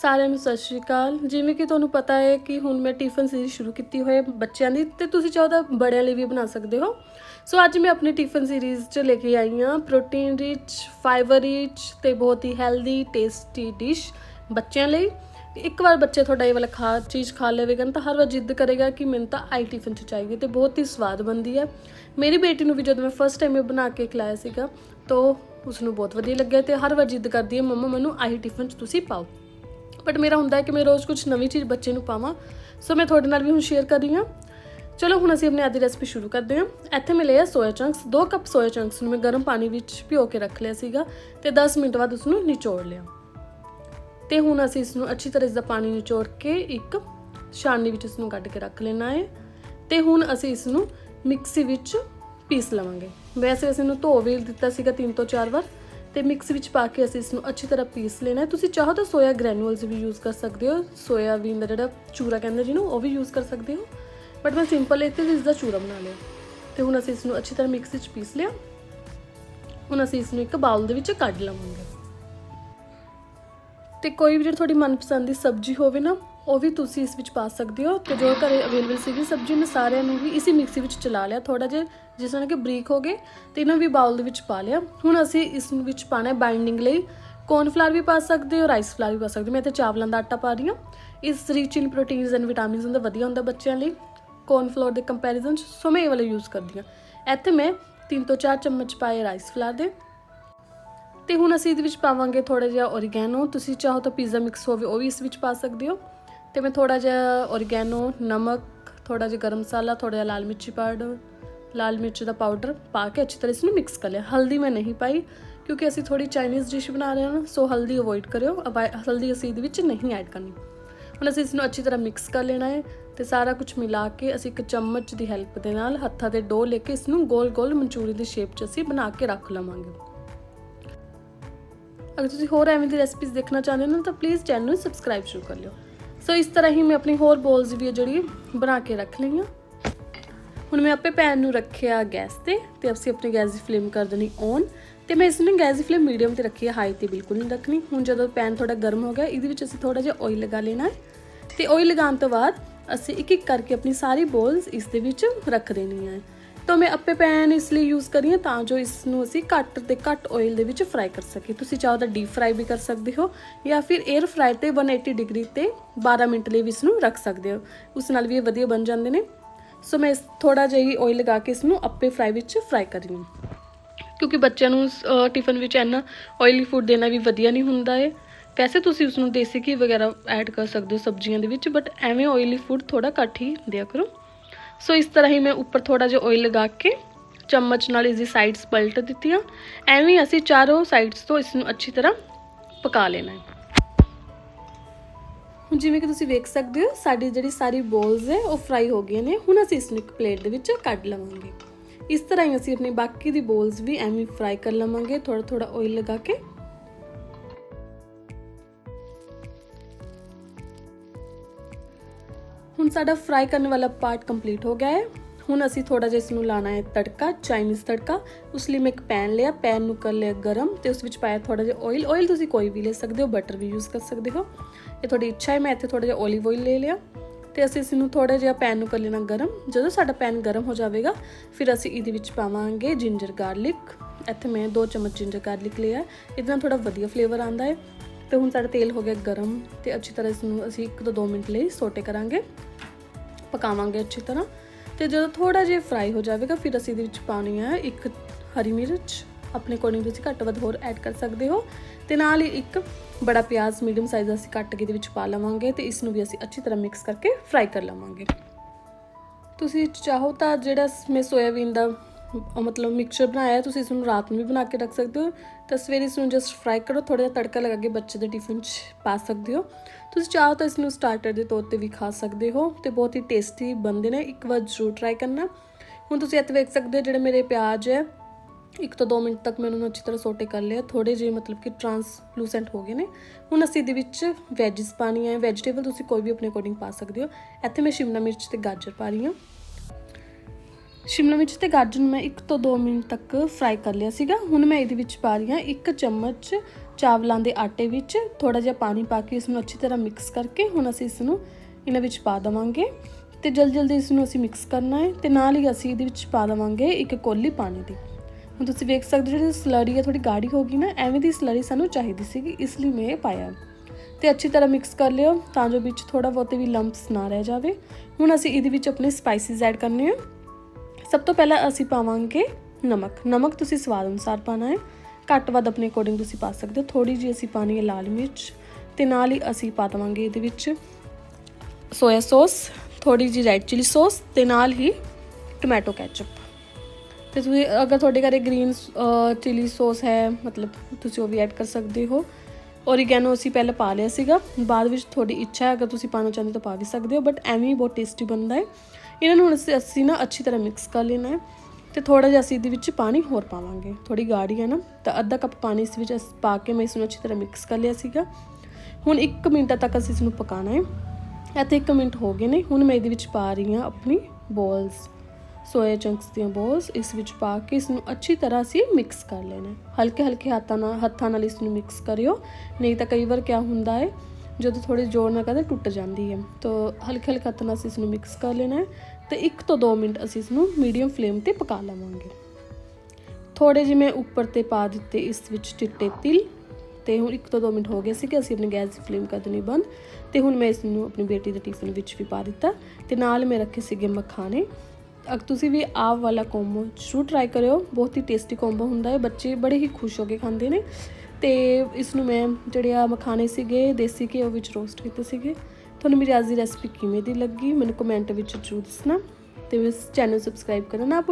ਸਾਰਿਆਂ ਨੂੰ ਸਤਿ ਸ਼੍ਰੀ ਅਕਾਲ। ਜਿਵੇਂ ਕਿ ਤੁਹਾਨੂੰ ਪਤਾ ਹੈ ਕਿ ਹੁਣ ਮੈਂ ਟਿਫਨ ਸੀਰੀਜ਼ ਸ਼ੁਰੂ ਕੀਤੀ ਹੋਈ ਹੈ ਬੱਚਿਆਂ ਦੀ, ਤੇ ਤੁਸੀਂ ਚਾਹੋ ਤਾਂ ਬੜਿਆਂ ਲਈ ਵੀ ਬਣਾ ਸਕਦੇ ਹੋ। ਸੋ ਅੱਜ ਮੈਂ ਆਪਣੀ ਟਿਫਨ ਸੀਰੀਜ਼ 'ਚ ਲੈ ਕੇ ਆਈ ਹਾਂ ਪ੍ਰੋਟੀਨ ਰਿਚ ਫਾਈਬਰ ਰਿਚ ਤੇ ਬਹੁਤ ਹੀ ਹੈਲਦੀ ਟੇਸਟੀ ਡਿਸ਼ ਬੱਚਿਆਂ ਲਈ। ਇੱਕ ਵਾਰ ਬੱਚੇ ਤੁਹਾਡਾ ਇਹ ਵਾਲਾ ਖਾ, ਚੀਜ਼ ਖਾ ਲਵੇਗਾ ਤਾਂ ਹਰ ਵਾਰ ਜਿੱਦ ਕਰੇਗਾ ਕਿ ਮੈਨੂੰ ਤਾਂ ਆਈ ਟਿਫਨ 'ਚ ਚਾਹੀਦੀ ਤੇ ਬਹੁਤ ਹੀ ਸਵਾਦ ਬਣਦੀ ਹੈ। ਮੇਰੀ ਬੇਟੀ ਨੂੰ ਵੀ ਜਦੋਂ ਮੈਂ ਫਸਟ ਟਾਈਮ ਇਹ ਬਣਾ ਕੇ ਖਿਲਾਇਆ ਸੀਗਾ, ਤਾਂ ਉਸ ਨੂੰ ਬਹੁਤ ਵਧੀਆ ਲੱਗਿਆ ਤੇ ਹਰ ਵਾਰ ਜਿੱਦ ਕਰਦੀ ਹੈ, ਮੰਮਾ, ਮੈਨੂੰ ਆਈ ਟਿਫਨ 'ਚ ਤੁਸੀਂ ਪਾਓ। ਬਟ ਮੇਰਾ ਹੁੰਦਾ ਹੈ ਕਿ ਮੈਂ ਰੋਜ਼ ਕੁਝ ਨਵੀਂ ਚੀਜ਼ ਬੱਚੇ ਨੂੰ ਪਾਵਾਂ। ਸੋ ਮੈਂ ਤੁਹਾਡੇ ਨਾਲ ਵੀ ਹੁਣ ਸ਼ੇਅਰ ਕਰ ਰਹੀ ਹਾਂ। ਚਲੋ ਹੁਣ ਅਸੀਂ ਆਪਣੀ ਅੱਜ ਦੀ ਰੈਸਪੀ ਸ਼ੁਰੂ ਕਰਦੇ ਹਾਂ। ਇੱਥੇ ਮੈਂ ਲਿਆ soya chunks 2 cup soya chunks ਨੂੰ ਮੈਂ ਗਰਮ ਪਾਣੀ ਵਿੱਚ ਭਿਓ ਕੇ ਰੱਖ ਲਿਆ ਸੀਗਾ ਤੇ 10 ਮਿੰਟ ਬਾਅਦ ਉਸ ਨੂੰ ਨਿਚੋੜ ਲਿਆ। ਤੇ ਹੁਣ ਅਸੀਂ ਇਸ ਨੂੰ ਅੱਛੀ ਤਰ੍ਹਾਂ ਇਸ ਦਾ ਪਾਣੀ ਨਿਚੋੜ ਕੇ ਇੱਕ ਛਾਨਣੀ ਵਿੱਚ ਇਸ ਨੂੰ ਕੱਢ ਕੇ ਰੱਖ ਲੈਣਾ ਹੈ। ਤੇ ਹੁਣ ਅਸੀਂ ਇਸ ਨੂੰ ਮਿਕਸੀ ਵਿੱਚ ਪੀਸ ਲਵਾਂਗੇ। ਵੈਸੇ ਅਸੀਂ ਇਹਨੂੰ ਧੋ ਵੀ ਦਿੱਤਾ ਸੀਗਾ 3 ਤੋਂ 4 ਵਾਰ। ਤੇ ਮਿਕਸ ਵਿੱਚ ਪਾ ਕੇ ਅਸੀਂ ਇਸ ਨੂੰ ਅੱਛੀ ਤਰ੍ਹਾਂ ਪੀਸ ਲੈਣਾ ਤੁਸੀਂ ਚਾਹੋ ਤਾਂ ਸੋਇਆ ਗ੍ਰੈਨੂਲਸ ਵੀ ਯੂਜ਼ ਕਰ ਸਕਦੇ ਹੋ। ਸੋਇਆਬੀਨ ਦਾ ਜਿਹੜਾ ਚੂਰਾ ਕਹਿੰਦੇ ਜਿਹਨੂੰ ਉਹ ਵੀ ਯੂਜ਼ ਕਰ ਸਕਦੇ ਹੋ। ਬਟ ਮੈਂ ਸਿੰਪਲ ਇੱਥੇ ਇਸ ਦਾ ਚੂਰਾ ਬਣਾ ਲਿਆ। ਤੇ ਹੁਣ ਅਸੀਂ ਇਸ ਨੂੰ ਅੱਛੀ ਤਰ੍ਹਾਂ ਮਿਕਸ ਵਿੱਚ ਪੀਸ ਲਿਆ। ਹੁਣ ਅਸੀਂ ਇਸ ਨੂੰ ਇੱਕ ਬਾਉਲ ਦੇ ਵਿੱਚ ਕੱਢ ਲਵਾਂਗੇ। ਤੇ ਕੋਈ ਵੀ ਜਿਹੜੀ ਤੁਹਾਡੀ ਮਨਪਸੰਦ ਦੀ ਸਬਜ਼ੀ ਹੋਵੇ ਨਾ ਉਹ ਵੀ ਤੁਸੀਂ ਇਸ ਵਿੱਚ ਪਾ ਸਕਦੇ ਹੋ ਤੇ ਜੋ ਘਰੇ ਅਵੇਲੇਬਲ ਸੀਗੀ ਸਬਜ਼ੀ, ਮੈਂ ਸਾਰਿਆਂ ਨੂੰ ਵੀ ਇਸੇ ਮਿਕਸੀ ਵਿੱਚ ਚਲਾ ਲਿਆ। ਥੋੜਾ ਜਿਹਾ ਜਿਸ ਨਾਲ ਕਿ ਬਰੀਕ ਹੋ ਗਏ ਤੇ ਇਹਨਾਂ ਵੀ ਬਾਉਲ ਦੇ ਵਿੱਚ ਪਾ ਲਿਆ। ਹੁਣ ਅਸੀਂ ਇਸ ਵਿੱਚ ਪਾਣਾ ਹੈ ਬਾਈਂਡਿੰਗ ਲਈ ਕੌਰਨਫਲਾਵਰ ਵੀ ਪਾ ਸਕਦੇ ਹੋ ਰਾਈਸ ਫਲਾਰ ਵੀ ਪਾ ਸਕਦੇ ਹੋ। ਮੈਂ ਇੱਥੇ ਚਾਵਲਾਂ ਦਾ ਆਟਾ ਪਾ ਰਹੀ ਹਾਂ। ਇਸ rich in proteins and vitamins ਹੁੰਦਾ, ਵਧੀਆ ਹੁੰਦਾ ਬੱਚਿਆਂ ਲਈ। ਕੌਰਨਫਲਾਵਰ ਦੇ ਕੰਪੈਰੀਜ਼ਨ ਚ ਸੋ ਮੈਂ ਇਹ ਵਾਲਾ ਯੂਜ਼ ਕਰਦੀ ਹਾਂ। ਇੱਥੇ ਮੈਂ 3 ਤੋਂ 4 ਚਮਚ ਪਾਏ ਰਾਈਸ ਫਲਾਰ ਦੇ। ਤੇ ਹੁਣ ਅਸੀਂ ਇਹਦੇ ਵਿੱਚ ਪਾਵਾਂਗੇ ਥੋੜਾ ਜਿਹਾ ਓਰੀਗੈਨੋ ਤੁਸੀਂ ਚਾਹੋ ਤਾਂ ਪੀਜ਼ਾ ਮਿਕਸ ਹੋਵੇ, ਉਹ ਵੀ ਇਸ ਵਿੱਚ ਪਾ ਸਕਦੇ ਹੋ। ਤੇ ਮੈਂ ਥੋੜਾ ਜਿਹਾ ਔਰਗੈਨੋ, ਨਮਕ ਥੋੜਾ ਜਿਹਾ ਗਰਮ ਮਸਾਲਾ ਥੋੜਾ ਜਿਹਾ ਲਾਲ ਮਿਰਚੀ ਪਾਊਡਰ, ਲਾਲ ਮਿਰਚ ਦਾ ਪਾਊਡਰ ਪਾ ਕੇ ਅੱਛੀ ਤਰ੍ਹਾਂ ਇਸ ਨੂੰ ਮਿਕਸ ਕਰ ਲਿਆ। ਹਲਦੀ ਮੈਂ ਨਹੀਂ ਪਾਈ ਕਿਉਂਕਿ ਅਸੀਂ ਥੋੜੀ ਚਾਈਨੀਜ਼ ਡਿਸ਼ ਬਣਾ ਰਹੇ ਹਾਂ ਨਾ ਸੋ ਹਲਦੀ ਅਵੋਇਡ ਕਰਿਓ। ਅਬਾ- ਹਲਦੀ ਅਸੀਂ ਇਹਦੇ ਵਿੱਚ ਨਹੀਂ ਐਡ ਕਰਨੀ। ਹੁਣ ਅਸੀਂ ਇਸ ਨੂੰ ਅੱਛੀ ਤਰ੍ਹਾਂ ਮਿਕਸ ਕਰ ਲੈਣਾ ਹੈ ਤੇ ਸਾਰਾ ਕੁਝ ਮਿਲਾ ਕੇ ਅਸੀਂ ਇੱਕ ਚਮਚ ਦੀ ਹੈਲਪ ਦੇ ਨਾਲ ਹੱਥਾਂ ਦੇ ਡੋ ਲੈ ਕੇ ਇਸ ਨੂੰ ਗੋਲ-ਗੋਲ ਮਨਚੂਰੀ ਦੀ ਸ਼ੇਪ 'ਚ ਅਸੀਂ ਬਣਾ ਕੇ ਰੱਖ ਲਵਾਂਗੇ। ਅਗਰ ਤੁਸੀਂ ਹੋਰ ਐਵੇਂ ਦੀ ਰੈਸਪੀਜ਼ ਦੇਖਣਾ ਚਾਹੁੰਦੇ ਹੋ ਨਾ, ਤਾਂ ਪਲੀਜ਼ ਚੈਨਲ ਨੂੰ ਸਬਸਕ੍ਰਾਈਬ ਸ਼ੁਰੂ ਕਰ ਲਿਓ। ਸੋ ਇਸ ਤਰ੍ਹਾਂ ਹੀ ਮੈਂ ਆਪਣੀ ਹੋਰ ਬੋਲਸ ਵੀ ਆ ਜਿਹੜੀ ਬਣਾ ਕੇ ਰੱਖ ਲਈਆਂ। ਹੁਣ ਮੈਂ ਆਪੇ ਪੈਨ ਨੂੰ ਰੱਖਿਆ ਗੈਸ ਤੇ ਤੇ ਅਸੀਂ ਆਪਣੀ ਗੈਸ ਦੀ ਫਲੇਮ ਕਰ ਦੇਣੀ ਔਨ ਤੇ ਮੈਂ ਇਸ ਨੂੰ ਗੈਸ ਦੀ ਫਲੇਮ ਮੀਡੀਅਮ ਤੇ ਰੱਖੀ ਹੈ ਹਾਈ ਤੇ ਬਿਲਕੁਲ ਨਹੀਂ ਰੱਖਣੀ। ਹੁਣ ਜਦੋਂ ਪੈਨ ਥੋੜਾ ਗਰਮ ਹੋ ਗਿਆ, ਇਹਦੇ ਵਿੱਚ ਅਸੀਂ ਥੋੜਾ ਜਿਹਾ ਆਇਲ ਲਗਾ ਲੈਣਾ ਹੈ। ਤੇ ਆਇਲ ਲਗਾਉਣ ਤੋਂ ਬਾਅਦ ਅਸੀਂ ਇੱਕ ਇੱਕ ਕਰਕੇ ਆਪਣੀ ਸਾਰੀ ਬੋਲਸ ਇਸ ਦੇ ਵਿੱਚ ਰੱਖ ਦੇਣੀਆਂ ਹੈ। ਤਾਂ ਮੈਂ ਆਪੇ ਪੈਨ ਇਸ ਲਈ ਯੂਜ਼ ਕਰੀ ਹਾਂ ਤਾਂ ਜੋ ਇਸ ਨੂੰ ਅਸੀਂ ਘੱਟ ਤੇ ਘੱਟ ਆਇਲ ਦੇ ਵਿੱਚ ਫਰਾਈ ਕਰ ਸਕੀਏ। ਤੁਸੀਂ ਚਾਹੋ ਤਾਂ ਡੀਪ ਫਰਾਈ ਵੀ ਕਰ ਸਕਦੇ ਹੋ ਜਾਂ ਫਿਰ 에ਅਰ ਫਰਾਈ ਤੇ 180 ਡਿਗਰੀ ਤੇ 12 ਮਿੰਟ ਲਈ ਵੀ ਇਸ ਨੂੰ ਰੱਖ ਸਕਦੇ ਹੋ। ਉਸ ਨਾਲ ਵੀ ਇਹ ਵਧੀਆ ਬਣ ਜਾਂਦੇ ਨੇ। ਸੋ ਮੈਂ ਥੋੜਾ ਜਿਹਾ ਹੀ ਆਇਲ ਲਗਾ ਕੇ ਇਸ ਨੂੰ ਆਪੇ ਫਰਾਈ ਵਿੱਚ ਫਰਾਈ ਕਰ ਰਹੀ ਹਾਂ। ਕਿਉਂਕਿ ਬੱਚਿਆਂ ਨੂੰ ਟਿਫਨ ਵਿੱਚ ਇੰਨਾ ਆਇਲੀ ਫੂਡ ਦੇਣਾ ਵੀ ਵਧੀਆ ਨਹੀਂ ਹੁੰਦਾ ਹੈ ਵੈਸੇ ਤੁਸੀਂ ਉਸ ਨੂੰ ਦੇਸੀ ਘੀ ਵਗੈਰਾ ਐਡ ਕਰ ਸਕਦੇ ਹੋ ਸਬਜ਼ੀਆਂ ਦੇ ਵਿੱਚ ਬਟ ਐਵੇਂ ਆਇਲੀ ਫੂਡ ਥੋੜਾ ਘੱਟ ਹੀ ਦਿਆ ਕਰੋ। ਸੋ ਇਸ ਤਰ੍ਹਾਂ ਹੀ ਮੈਂ ਉੱਪਰ ਥੋੜਾ ਜਿਹਾ ਆਇਲ ਲਗਾ ਕੇ ਚਮਚ ਨਾਲ ਇਸ ਦੀ ਸਾਈਡਸ ਪਲਟ ਦਿੱਤੀਆਂ। ਐਵੇਂ ਅਸੀਂ ਚਾਰੋਂ ਸਾਈਡਸ ਤੋਂ ਇਸ ਨੂੰ ਅੱਛੀ ਤਰ੍ਹਾਂ ਪਕਾ ਲੈਣਾ ਹੈ। ਹੁਣ ਜਿਵੇਂ ਕਿ ਤੁਸੀਂ ਵੇਖ ਸਕਦੇ ਹੋ, ਸਾਡੀ ਜਿਹੜੀ ਸਾਰੀ ਬੋਲਸ ਹੈ, ਉਹ ਫਰਾਈ ਹੋ ਗਈਆਂ ਨੇ। ਹੁਣ ਅਸੀਂ ਇਸ ਨੂੰ ਇੱਕ ਪਲੇਟ ਦੇ ਵਿੱਚ ਕੱਢ ਲਵਾਂਗੇ। ਇਸ ਤਰ੍ਹਾਂ ਹੀ ਅਸੀਂ ਆਪਣੀ ਬਾਕੀ ਦੀ ਬੋਲਸ ਵੀ ਐਵੇਂ ਫਰਾਈ ਕਰ ਲਵਾਂਗੇ। ਥੋੜਾ ਥੋੜਾ ਆਇਲ ਲਗਾ ਕੇ। ਹੁਣ ਸਾਡਾ ਫਰਾਈ ਕਰਨ ਵਾਲਾ ਪਾਰਟ ਕੰਪਲੀਟ ਹੋ ਗਿਆ ਹੈ। ਹੁਣ ਅਸੀਂ ਥੋੜਾ ਜਿਹਾ ਇਸ ਨੂੰ ਲਾਣਾ ਹੈ ਤੜਕਾ ਚਾਈਨੀਜ਼ ਤੜਕਾ। ਉਸ ਲਈ ਮੈਂ ਇੱਕ ਪੈਨ ਲਿਆ ਪੈਨ ਨੂੰ ਕਰ ਲਿਆ ਗਰਮ ਤੇ ਉਸ ਵਿੱਚ ਪਾਇਆ ਥੋੜਾ ਜਿਹਾ ਆਇਲ ਆਇਲ ਤੁਸੀਂ ਕੋਈ ਵੀ ਲੈ ਸਕਦੇ ਹੋ ਬਟਰ ਵੀ ਯੂਜ਼ ਕਰ ਸਕਦੇ ਹੋ। ਇਹ ਤੁਹਾਡੀ ਇੱਛਾ ਹੈ, ਮੈਂ ਇੱਥੇ ਥੋੜਾ ਜਿਹਾ ਓਲੀਵ ਆਇਲ ਲੈ ਲਿਆ। ਤੇ ਅਸੀਂ ਇਸ ਨੂੰ ਥੋੜਾ ਜਿਹਾ ਪੈਨ ਨੂੰ ਕਰ ਲੈਣਾ ਗਰਮ। ਜਦੋਂ ਸਾਡਾ ਪੈਨ ਗਰਮ ਹੋ ਜਾਵੇਗਾ, ਫਿਰ ਅਸੀਂ ਇਹਦੇ ਵਿੱਚ ਪਾਵਾਂਗੇ ਜਿੰਜਰ ਗਾਰਲਿਕ ਇੱਥੇ ਮੈਂ 2 ਚਮਚ ਜਿੰਜਰ ਗਾਰਲਿਕ ਲਿਆ ਇਹਦੇ ਨਾਲ ਥੋੜਾ ਵਧੀਆ ਫਲੇਵਰ ਆਉਂਦਾ ਹੈ। ਤੇ ਹੁਣ ਸਾਡਾ ਤੇਲ ਹੋ ਗਿਆ ਗਰਮ ਤੇ ਅੱਛੀ ਤਰ੍ਹਾਂ ਇਸ ਨੂੰ ਅਸੀਂ 1 ਤੋਂ 2 ਮਿੰਟ ਲਈ ਸੋਟੇ ਕਰਾਂਗੇ। ਪਕਾਵਾਂਗੇ ਅੱਛੀ ਤਰ੍ਹਾਂ। ਤੇ ਜਦੋਂ ਥੋੜਾ ਜਿਹਾ ਫਰਾਈ ਹੋ ਜਾਵੇਗਾ, ਫਿਰ ਅਸੀਂ ਇਹਦੇ ਵਿੱਚ ਪਾਉਣੀ ਹੈ ਇੱਕ ਹਰੀ ਮਿਰਚ। ਆਪਣੇ ਅਕੋਰਡਿੰਗ ਤੁਸੀਂ ਘੱਟ ਵੱਧ ਹੋਰ ਐਡ ਕਰ ਸਕਦੇ ਹੋ। ਤੇ ਨਾਲ ਹੀ ਇੱਕ ਬੜਾ ਪਿਆਜ਼ ਮੀਡੀਅਮ ਸਾਈਜ਼ ਦਾ ਅਸੀਂ ਕੱਟ ਕੇ ਇਹਦੇ ਵਿੱਚ ਪਾ ਲਵਾਂਗੇ ਤੇ ਇਸ ਨੂੰ ਵੀ ਅਸੀਂ ਅੱਛੀ ਤਰ੍ਹਾਂ ਮਿਕਸ ਕਰਕੇ ਫਰਾਈ ਕਰ ਲਵਾਂਗੇ। ਤੁਸੀਂ ਚਾਹੋ ਤਾਂ ਜਿਹੜਾ ਮੈਂ ਸੋਇਆਬੀਨ ਦਾ ਮਤਲਬ ਮਿਕਸਚਰ ਬਣਾਇਆ ਤੁਸੀਂ ਇਸ ਨੂੰ ਰਾਤ ਨੂੰ ਵੀ ਬਣਾ ਕੇ ਰੱਖ ਸਕਦੇ ਹੋ। ਤਾਂ ਸਵੇਰੇ ਇਸ ਨੂੰ ਜਸਟ ਫਰਾਈ ਕਰੋ ਥੋੜਾ ਜਿਹਾ ਤੜਕਾ ਲਗਾ ਕੇ ਬੱਚੇ ਦੇ ਟਿਫਿਨ 'ਚ ਪਾ ਸਕਦੇ ਹੋ। ਤੁਸੀਂ ਚਾਹੋ ਤਾਂ ਇਸ ਨੂੰ ਸਟਾਰਟਰ ਦੇ ਤੌਰ ਤੇ ਵੀ ਖਾ ਸਕਦੇ ਹੋ ਤੇ ਬਹੁਤ ਹੀ ਟੇਸਟੀ ਬਣਦੇ ਨੇ, ਇੱਕ ਵਾਰ ਜ਼ਰੂਰ ਟਰਾਈ ਕਰਨਾ। ਹੁਣ ਤੁਸੀਂ ਇੱਥੇ ਵੇਖ ਸਕਦੇ ਹੋ, ਜਿਹੜੇ ਮੇਰੇ ਪਿਆਜ਼ ਹੈ, ਇੱਕ ਤੋਂ 2 ਮਿੰਟ ਤੱਕ ਮੈਂ ਉਹਨੂੰ ਅੱਛੀ ਤਰ੍ਹਾਂ ਸੋਟੇ ਕਰ ਲਿਆ ਥੋੜੇ ਜਿਹੇ ਮਤਲਬ ਕਿ ਟ੍ਰਾਂਸਲੂਸੈਂਟ ਹੋ ਗਏ ਨੇ। ਹੁਣ ਅਸੀਂ ਇਹਦੇ ਵਿੱਚ ਵੈਜਿਸ ਪਾਣੀ ਹੈ ਵੈਜੀਟੇਬਲ ਤੁਸੀਂ ਕੋਈ ਵੀ ਆਪਣੇ ਅਕੋਰਡਿੰਗ ਪਾ ਸਕਦੇ ਹੋ। ਇੱਥੇ ਮੈਂ ਸ਼ਿਮਲਾ ਮਿਰਚ ਤੇ ਗਾਜਰ ਪਾ ਰਹੀ ਹਾਂ। ਸ਼ਿਮਲਾ ਮਿਰਚ ਤੇ ਗਾਜਰ ਨੂੰ ਮੈਂ 1 ਤੋਂ 2 ਮਿੰਟ ਤੱਕ ਫਰਾਈ ਕਰ ਲਿਆ ਸੀਗਾ। ਹੁਣ ਮੈਂ ਇਹਦੇ ਵਿੱਚ ਪਾ ਰਹੀ ਹਾਂ 1 ਚਮਚ ਚਾਵਲਾਂ ਦੇ ਆਟੇ ਵਿੱਚ। ਥੋੜਾ ਜਿਹਾ ਪਾਣੀ ਪਾ ਕੇ ਇਸ ਨੂੰ ਅੱਛੀ ਤਰ੍ਹਾਂ ਮਿਕਸ ਕਰਕੇ ਹੁਣ ਅਸੀਂ ਇਸ ਨੂੰ ਇਹਨਾਂ ਵਿੱਚ ਪਾ ਦੇਵਾਂਗੇ। ਤੇ ਜਲਦੀ ਜਲਦੀ ਇਸ ਨੂੰ ਅਸੀਂ ਮਿਕਸ ਕਰਨਾ ਹੈ ਤੇ ਨਾਲ ਹੀ ਅਸੀਂ ਇਹਦੇ ਵਿੱਚ ਪਾ ਦੇਵਾਂਗੇ ਇੱਕ ਕੋਲੀ ਪਾਣੀ ਦੀ। ਹੁਣ ਤੁਸੀਂ ਵੇਖ ਸਕਦੇ ਹੋ ਜਿਹੜੀ ਸਲਰੀ ਹੈ ਥੋੜੀ ਗਾੜੀ ਹੋ ਗਈ ਨਾ, ਐਵੇਂ ਦੀ ਸਲਰੀ ਸਾਨੂੰ ਚਾਹੀਦੀ ਸੀਗੀ, ਇਸ ਲਈ ਮੈਂ ਇਹ ਪਾਇਆ। ਤੇ ਅੱਛੀ ਤਰ੍ਹਾਂ ਮਿਕਸ ਕਰ ਲਿਓ ਤਾਂ ਜੋ ਵਿੱਚ ਥੋੜਾ ਬਹੁਤੇ ਵੀ ਲੰਪਸ ਨਾ ਰਹਿ ਜਾਵੇ। ਹੁਣ ਅਸੀਂ ਇਹਦੇ ਵਿੱਚ ਆਪਣੇ ਸਪਾਈਸਿਸ ਐਡ ਕਰਨੇ ਆ। ਸਭ ਤੋਂ ਪਹਿਲਾਂ ਅਸੀਂ ਪਾਵਾਂਗੇ ਨਮਕ। ਨਮਕ ਤੁਸੀਂ ਸਵਾਦ ਅਨੁਸਾਰ ਪਾਣਾ ਹੈ। ਘੱਟ ਵੱਧ ਆਪਣੇ ਅਕੋਰਡਿੰਗ ਤੁਸੀਂ ਪਾ ਸਕਦੇ ਹੋ। ਥੋੜੀ ਜਿਹੀ ਅਸੀਂ ਪਾਣੀ ਹੈ ਲਾਲ ਮਿਰਚ ਤੇ ਨਾਲ ਹੀ ਅਸੀਂ ਪਾ ਦੇਵਾਂਗੇ ਇਹਦੇ ਵਿੱਚ ਸੋਇਆ ਸੌਸ ਥੋੜੀ ਜਿਹੀ ਰੈਡ ਚਿਲੀ ਸੌਸ ਤੇ ਨਾਲ ਹੀ ਟੋਮੈਟੋ ਕੈਚਅਪ ਤੇ ਤੁਸੀਂ ਅਗਰ ਤੁਹਾਡੇ ਘਰੇ ਗ੍ਰੀਨ ਚਿਲੀ ਸੌਸ ਹੈ, ਮਤਲਬ ਤੁਸੀਂ ਉਹ ਵੀ ਐਡ ਕਰ ਸਕਦੇ ਹੋ। ਔਰੀਗੈਨੋ ਅਸੀਂ ਪਹਿਲਾਂ ਪਾ ਲਿਆ ਸੀਗਾ। ਬਾਅਦ ਵਿੱਚ ਤੁਹਾਡੀ ਇੱਛਾ ਹੈ, ਅਗਰ ਤੁਸੀਂ ਪਾਣਾ ਚਾਹੁੰਦੇ ਤਾਂ ਪਾ ਵੀ ਸਕਦੇ ਹੋ ਬਟ ਐਵੇਂ ਹੀ ਬਹੁਤ ਟੇਸਟੀ ਬਣਦਾ ਹੈ। ਇਹਨਾਂ ਨੂੰ ਹੁਣ ਅਸੀਂ ਅਸੀਂ ਨਾ ਅੱਛੀ ਤਰ੍ਹਾਂ ਮਿਕਸ ਕਰ ਲੈਣਾ ਹੈ ਤੇ ਥੋੜਾ ਜਿਹਾ ਅਸੀਂ ਇਹਦੇ ਵਿੱਚ ਪਾਣੀ ਹੋਰ ਪਾਵਾਂਗੇ। ਥੋੜੀ ਗਾੜੀ ਹੈ ਨਾ, ਤਾਂ ਅੱਧਾ ਕੱਪ ਪਾਣੀ ਇਸ ਵਿੱਚ ਅਸੀਂ ਪਾ ਕੇ ਮੈਂ ਇਸ ਨੂੰ ਅੱਛੀ ਤਰ੍ਹਾਂ ਮਿਕਸ ਕਰ ਲਿਆ ਸੀਗਾ। ਹੁਣ 1 ਮਿੰਟ ਤੱਕ ਅਸੀਂ ਇਸ ਨੂੰ ਪਕਾਣਾ ਹੈ। ਇੱਥੇ 1 ਮਿੰਟ ਹੋ ਗਏ ਨੇ, ਹੁਣ ਮੈਂ ਇਹਦੇ ਵਿੱਚ ਪਾ ਰਹੀ ਹਾਂ ਆਪਣੀ ਬੋਲਸ ਸੋਇਆ ਚੰਕਸ ਦੀਆਂ ਬੋਲਸ, ਇਸ ਵਿੱਚ ਪਾ ਕੇ ਇਸ ਨੂੰ ਅੱਛੀ ਤਰ੍ਹਾਂ ਅਸੀਂ ਮਿਕਸ ਕਰ ਲੈਣਾ ਹਲਕੇ ਹਲਕੇ ਹੱਥਾਂ ਨਾਲ ਹੱਥਾਂ ਨਾਲ ਇਸ ਨੂੰ ਮਿਕਸ ਕਰਿਓ। ਨਹੀਂ ਤਾਂ ਕਈ ਵਾਰ ਕਿਆ ਹੁੰਦਾ ਹੈ, ਜਦੋਂ ਥੋੜੀ ਜ਼ੋਰ ਨਾਲ ਕਰਦੇ ਟੁੱਟ ਜਾਂਦੀ ਹੈ, ਤਾਂ ਹਲਕੇ ਹਲਕੇ ਹੱਥਾਂ ਨਾਲ ਅਸੀਂ ਇਸ ਨੂੰ ਮਿਕਸ ਕਰ ਲੈਣਾ ਹੈ ਤੇ 1 ਤੋਂ 2 ਮਿੰਟ ਅਸੀਂ ਇਸ ਨੂੰ ਮੀਡੀਅਮ ਫਲੇਮ ਤੇ ਪਕਾ ਲਵਾਂਗੇ। ਥੋੜੇ ਜਿਹੇ ਮੈਂ ਉੱਪਰ ਤੇ ਪਾ ਦਿੱਤੇ ਇਸ ਵਿੱਚ ਚਿੱਟੇ ਤਿਲ ਤੇ ਹੁਣ 1 ਤੋਂ 2 ਮਿੰਟ ਹੋ ਗਏ ਸੀ ਕਿ ਅਸੀਂ ਆਪਣੀ ਗੈਸ ਦੀ ਫਲੇਮ ਕਰ ਦੇਣੀ ਬੰਦ ਤੇ ਹੁਣ ਮੈਂ ਇਸ ਨੂੰ ਆਪਣੀ ਬੇਟੀ ਦੇ ਟਿਫਨ ਵਿੱਚ ਵੀ ਪਾ ਦਿੱਤਾ ਤੇ ਨਾਲ ਮੈਂ ਰੱਖੇ ਸੀਗੇ ਮਖਾਣੇ। ਅਗਰ ਤੁਸੀਂ ਵੀ ਆਹ ਵਾਲਾ ਕੋਂਬੋ ਜ਼ਰੂਰ ਟਰਾਈ ਕਰਿਓ। ਬਹੁਤ ਹੀ ਟੇਸਟੀ ਕੋਂਬੋ ਹੁੰਦਾ ਹੈ। ਬੱਚੇ ਬੜੇ ਹੀ ਖੁਸ਼ ਹੋ ਕੇ ਖਾਂਦੇ ਨੇ। ਤੇ ਇਸ ਨੂੰ ਮੈਂ ਜਿਹੜੇ ਆ ਮਖਾਣੇ ਸੀਗੇ, ਦੇਸੀ ਘਿਓ ਵਿੱਚ ਰੋਸਟ ਕੀਤੇ ਸੀਗੇ, ਤੁਹਾਨੂੰ ਮੇਰੀ ਅੱਜ ਦੀ ਰੈਸਪੀ ਕਿਵੇਂ ਦੀ ਲੱਗੀ ਮੈਨੂੰ ਕਮੈਂਟ ਵਿੱਚ ਜ਼ਰੂਰ ਦੱਸਣਾ। ਤੇ ਇਸ ਚੈਨਲ ਸਬਸਕ੍ਰਾਈਬ ਕਰਨਾ ਨਾ ਭੁੱਲ